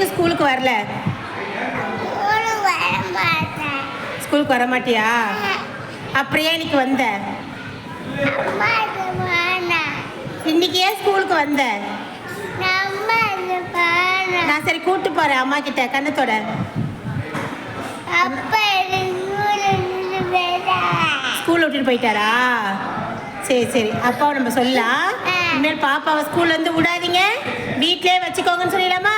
எதுக்கு ஸ்கூலுக்கு வரல? ஸ்கூலுக்கு வர மாட்டியா? ஏன் இன்னைக்கு வந்த? இன்னைக்கு ஏன் ஸ்கூலுக்கு வந்த? நான் சரி கூட்டு போறேன் அம்மா கிட்ட கண்ணத்தோட ஸ்கூல் விட்டுட்டு போயிட்டாரா? சரி சரி. அப்பாவை நம்ம சொல்லலாம். இனிமேல் பாப்பாவை ஸ்கூல்ல இருந்து விடாதீங்க. வீட்டிலே வச்சுக்கோங்கன்னு சொல்லிடலாமா?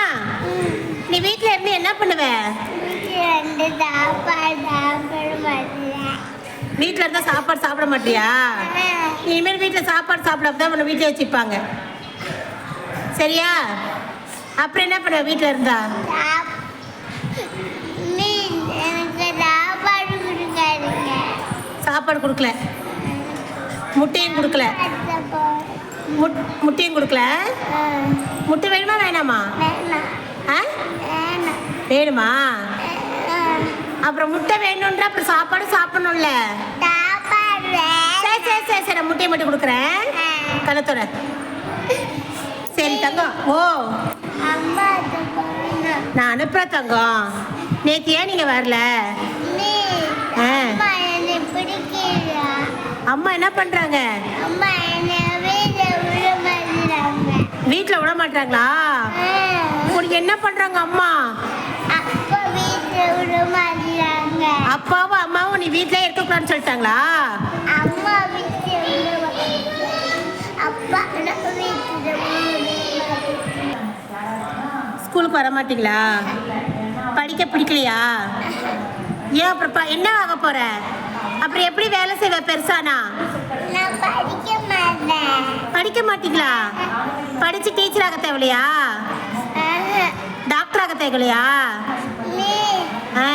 நீ வீட்டில் இருந்து என்ன பண்ணுவ? வீட்டில் இருந்தால் சாப்பாடு சாப்பிட மாட்டியா? இனிமேல் வீட்டில் சாப்பாடு சாப்பிடாம தான் உன்னை வீட்டில் வச்சுப்பாங்க. சரியா? அப்புறம் என்ன பண்ணுவ வீட்டில் இருந்தா? சாப் நீ எனக்கு சாப்பாடு கொடுக்கல. முட்டையும் கொடுக்கல. முட் முட்டையும் கொடுக்கல? முட்டை வேணுமா? வேணாமா. வேணாம். அப்புறம் முட்டை வேணுன்ற அப்புறம் சாப்பாடு சாப்பிடணும்ல. சாப்பாடு சரி சரி சரி சரி முட்டையை மட்டும் கொடுக்குறேன். கணத்தோட சரி தங்கம். ஓ. நான் அனுப்புகிறேன் தங்கம். நேற்று ஏன் நீங்கள் வரல. அம்மா என்னை பிடிக்கலையா? அம்மா என்ன பண்ணுறாங்க வீட்டில் விட மாட்டாங்களா? உனக்கு என்ன பண்ணுறாங்க அம்மா? அப்பாவும் அம்மாவும் நீ வீட்டிலே இருக்கக்கூடாதுன்னு சொல்லிட்டாங்களா. ஸ்கூலுக்கு வர மாட்டீங்களா? படிக்க பிடிக்கலையா? ஏன் அப்புறம் என்ன ஆக போற? அப்புறம் எப்படி வேலை செய்வ பெருசானா? நான் படிக்க படிக்க மாட்டீங்களா? படிச்சு டீச்சர் ஆக தேவையா டாக்டர் ஆக தேவையா ஆ.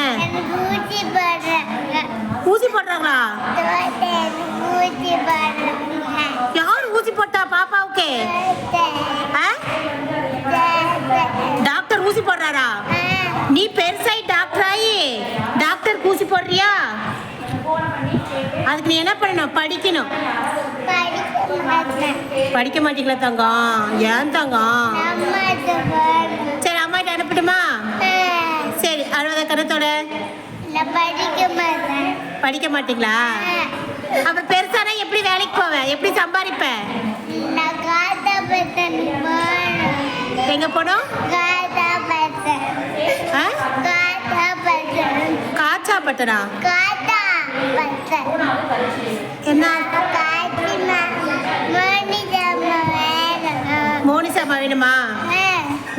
ஊசி போடுறாங்களா? ஊசி யார் ஊசி போட்டா பாப்பாவுக்கு? ஆ? டாக்டர் ஊசி போடுறாரா? நீ பெருசாயி டாக்டர் ஆகி டாக்டர் ஊசி போடுறியா? அதுக்கு நீ என்ன பண்ணணும்? படிக்கணும். படிக்க மாட்டீங்களா தங்கம் ஏன் தங்கம் சரி அம்மாட்ட அனுப்பட்டுமா? சரி அறுபது கருத்தோட படிக்க மாட்டேன் படிக்க மாட்டீங்களா? அப்ப அப்புறம் பெருசானா எப்படி வேலைக்கு போவேன் எப்படி சம்பாதிப்பேன் நான் எங்க போனோம்? ஆ? காச்சா பட்டனா என்ன வேணுமா?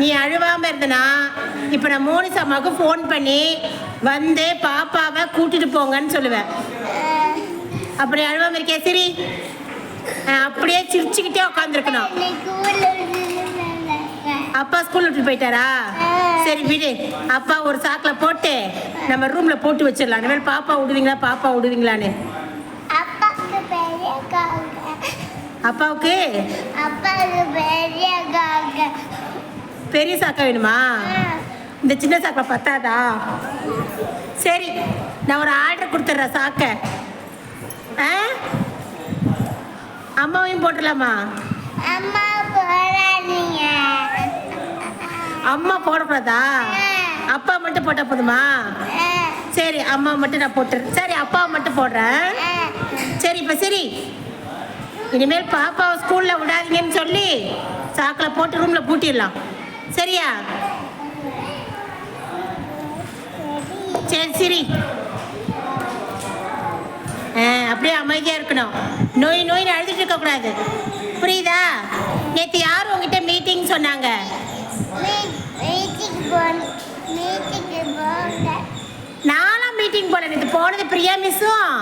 நீ அழுவாம இருந்தனா இப்போ நான் மோனிசாமாவுக்கு ஃபோன் பண்ணி வந்து பாப்பாவை கூட்டிட்டு போங்கன்னு சொல்லுவேன். அப்படி அழுவாம இருக்கே சரி. அப்படியே சிரிச்சுக்கிட்டே உட்காந்துருக்கணும். அப்பா ஸ்கூல் விட்டு போயிட்டாரா? சரி விடு. அப்பா ஒரு சாக்கில் போட்டு நம்ம ரூம்ல போட்டு வச்சிடலாம். இனிமேல் பாப்பா விடுவீங்களா பாப்பா விடுவீங்களான்னு. அப்பாவுக்கு? பெரிய சாக்கா. வேணுமா? இந்த சின்ன சாக்கில் பத்தாதா? சரி நான் ஒரு ஆர்டர் கொடுத்துட்றேன் சாக்க. ஆ? அம்மாவையும் போட்டுடலாமா? அம்மா போடக்கூடாதா? அப்பா மட்டும் போட்டால் போதுமா? சரி அம்மா மட்டும் நான் போட்டுறேன். சரி அப்பாவை மட்டும் போடுறேன். சரி இப்போ சரி. இனிமேல் பாப்பாவை ஸ்கூலில் விடாதீங்கன்னு சொல்லி சாக்கில் போட்டு ரூமில் பூட்டிடலாம். சரியா? சரி சரி. ஆ அப்படியே அமைதியாக இருக்கணும். நோய் நோய்னு அழுதுட்டு இருக்கக்கூடாது புரியுதா? நேற்று யார் உங்ககிட்ட மீட்டிங் சொன்னாங்க? நானும் மீட்டிங் போனேன் இது போனது பிரியா மிஸ்ஸும்.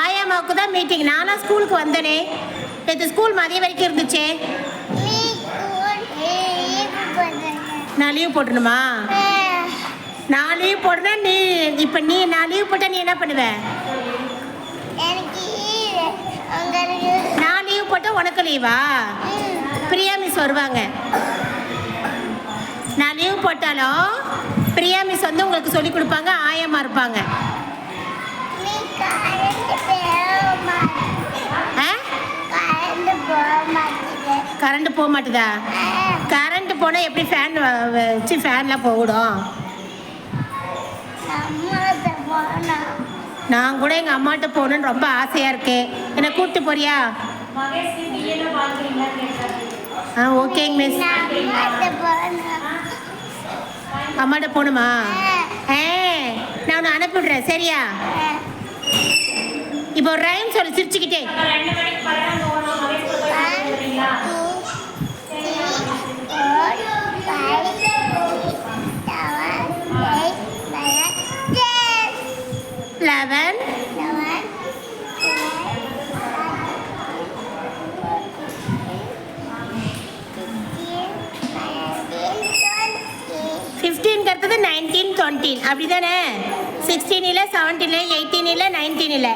ஆயாமாவுக்கு தான் மீட்டிங் நானும் ஸ்கூலுக்கு வந்தேனே. நேற்று ஸ்கூல் மதியம் வரைக்கும் இருந்துச்சே? நான் லீவ் போட்டணுமா? நான் லீவ் போடுனா நீ இப்போ நீ நான் லீவ் போட்டால் நீ என்ன பண்ணுவ? நான் லீவ் போட்டால் உனக்கு லீவா பிரியா மிஸ் வருவாங்க. நான் லீவ் போட்டாலும் பிரியா மிஸ் வந்து உங்களுக்கு சொல்லி கொடுப்பாங்க ஆயமாக இருப்பாங்க. கரண்ட் போக மாட்டுதா? கரண்ட் போனால் எப்படி ஃபேன் வச்சு ஃபேன்லாம் போடும் நான் கூட எங்கள் அம்மாட்ட போகணுன்னு ரொம்ப ஆசையாக இருக்கு. என்னை கூப்பிட்டு போறியா? ஆ ஓகேங்க மிஸ் அம்மாட்ட போகணுமா? ஏ நான் உன்னை அனுப்பிவிடுறேன் சரியா? இப்போ ஒரு ரைம் சொல்லு சிரிச்சுக்கிட்டே. லெவன் ஃபிஃப்டீன் அடுத்தது நைன்டீன் டுவெண்ட்டீன் அப்படி தானே சிக்ஸ்டீன் இல்லை செவன்டீன் இல்லை எயிட்டீன் இல்லை நைன்டீன் இல்லை